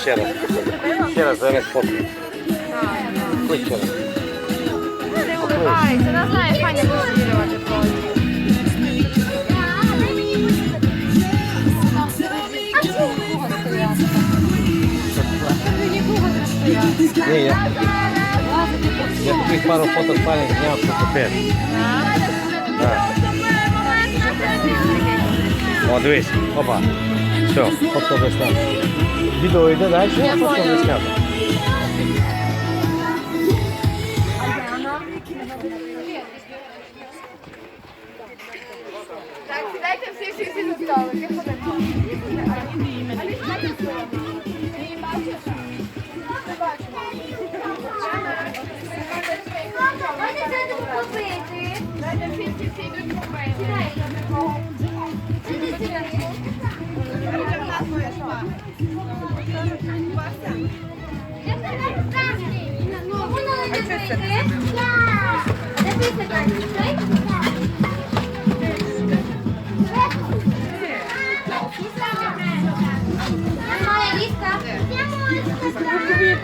ще раз. Ще раз зараз ще раз. Ти улибається, не знає, Фаня. Ні, я, я таких пару фото спальних зняв, що тепер. О, дивись, опа. Все, фото зняв. Відео йде далі, фото вже зняв. Так, сідайте всі, всі, всі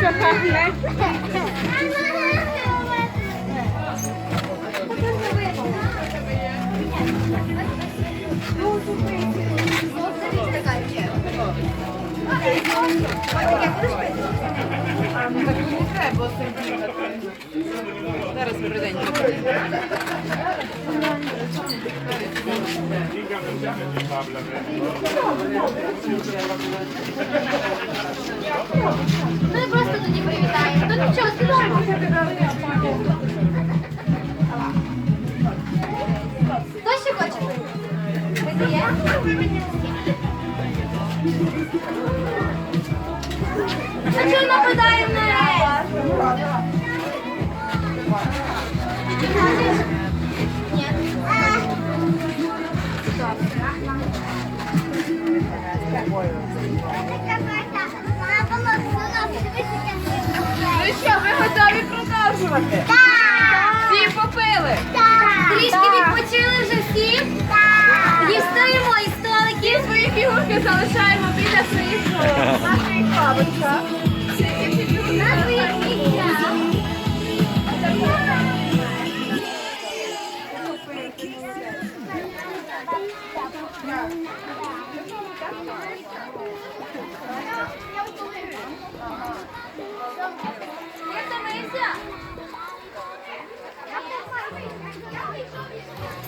за столики. Дайте Зараз добрий Ми просто тоді привітаємо. Ну нічого, сідаймо. Хто ще хоче? Ви є? Ну що, ви готові продовжувати? Всі попили? Трішки відпочили вже всі? Дістаємо із столиків. Свої фігурки залишаємо біля своїх наших бабочок. Не втомився? Треба.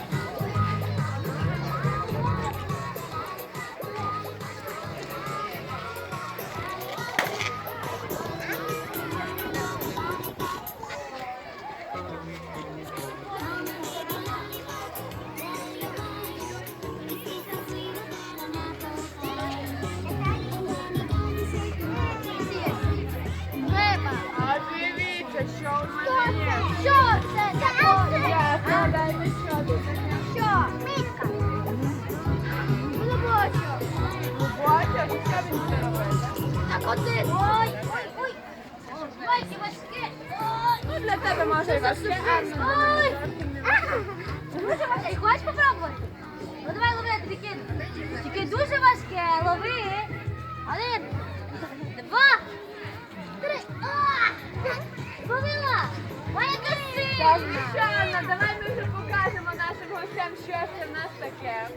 Так один. Ой, ой, ой. Ой, ці важкі. Ой. Ну, для тебе може і не Ой. Дуже важке. Хочеш попробувати? Ну давай лови, я тобі кину. Тільки дуже важке, лови. Один, два, три. Зловила. Моя красива. звичайно, давай ми вже покажемо гостям, що це в нас таке.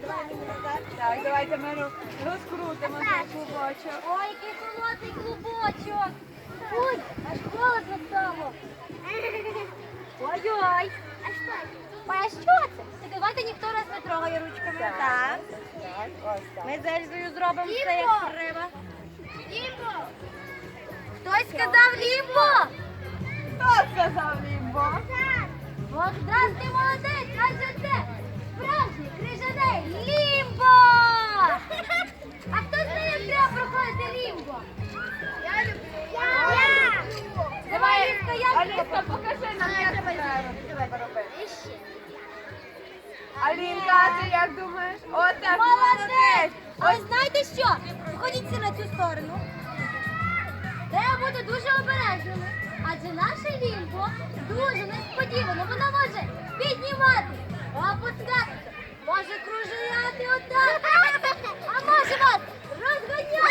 Так, давайте ми розкрутимо цей клубочок. Ой, який холодний клубочок. Ой, аж холодно стало. Ой-ой. А що? Ой, а що це? Так давайте ніхто нас не трогає ручками. Так. Так. Ми з Ельзою зробимо все як треба. Лімбо! Хтось сказав лімбо! Хто сказав лімбо? Богдан, ти молодець, це справжній крижаний лімбо! А хто знає, як треба проходити лімбо? Я люблю. Я! Давай, Аліска, як Аліска, покажи нам, як це робити. Алінка, а ти як думаєш? Отак, Молодець! Але знаєте що? Ходіться на цю сторону. Треба бути дуже обережними, адже наше лімбо дуже несподівано. Воно може піднімати, опускати, може кружляти отак, а може вас розганяти.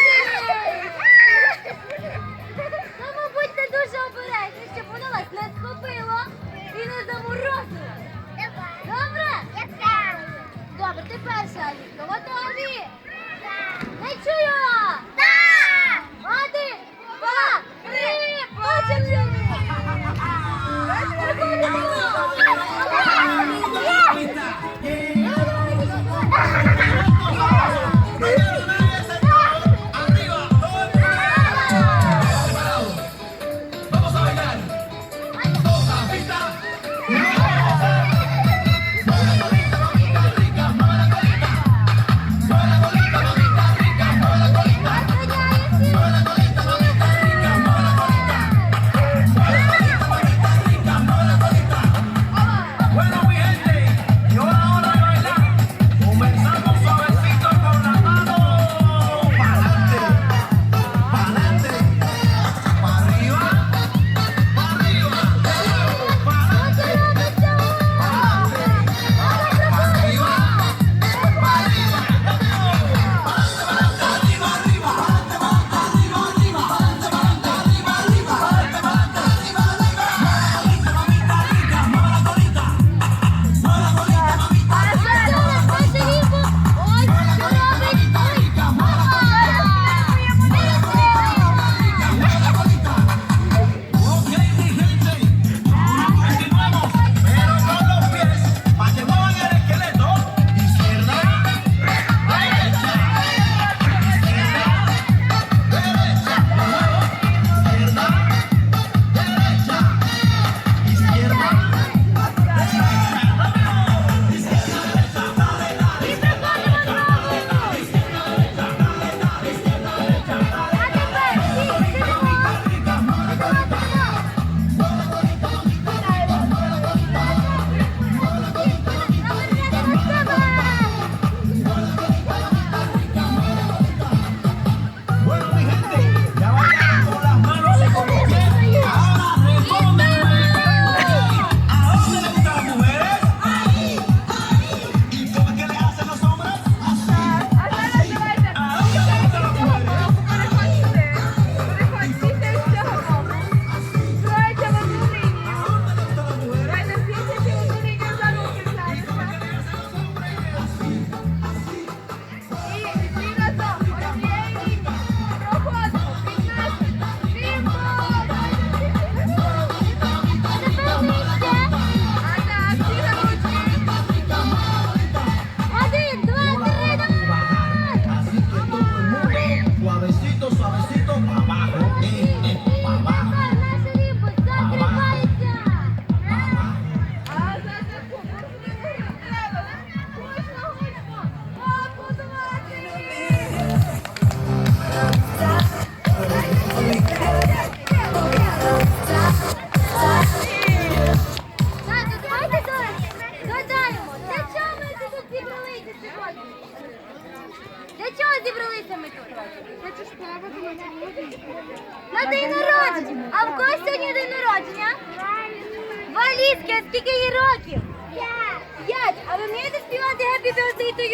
Happy Birthday to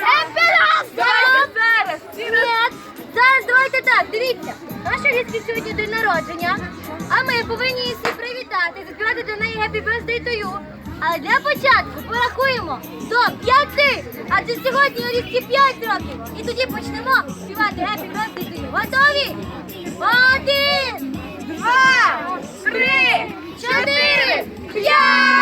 Давайте зараз. Ні, зараз давайте так, дивіться. Наша Лізки сьогодні день народження, а ми повинні її всі привітати, заспівати для неї Happy Birthday to you. Але для початку порахуємо до п'яти, адже сьогодні у п'ять років. І тоді почнемо співати Happy Birthday to you. Готові? Один, Два, три, чотири, п'ять!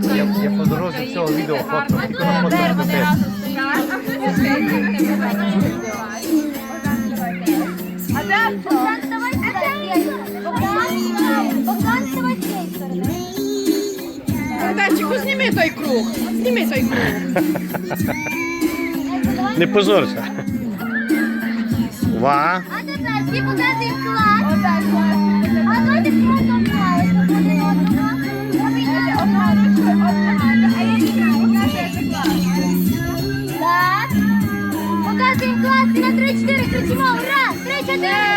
Я, я по дорозі цього відео фото, тільки на фото. Богданчику, зніми той круг. Зніми той круг. Не позорся. Ва. А тепер всі показують клас. А давайте фото Так. Показуємо клас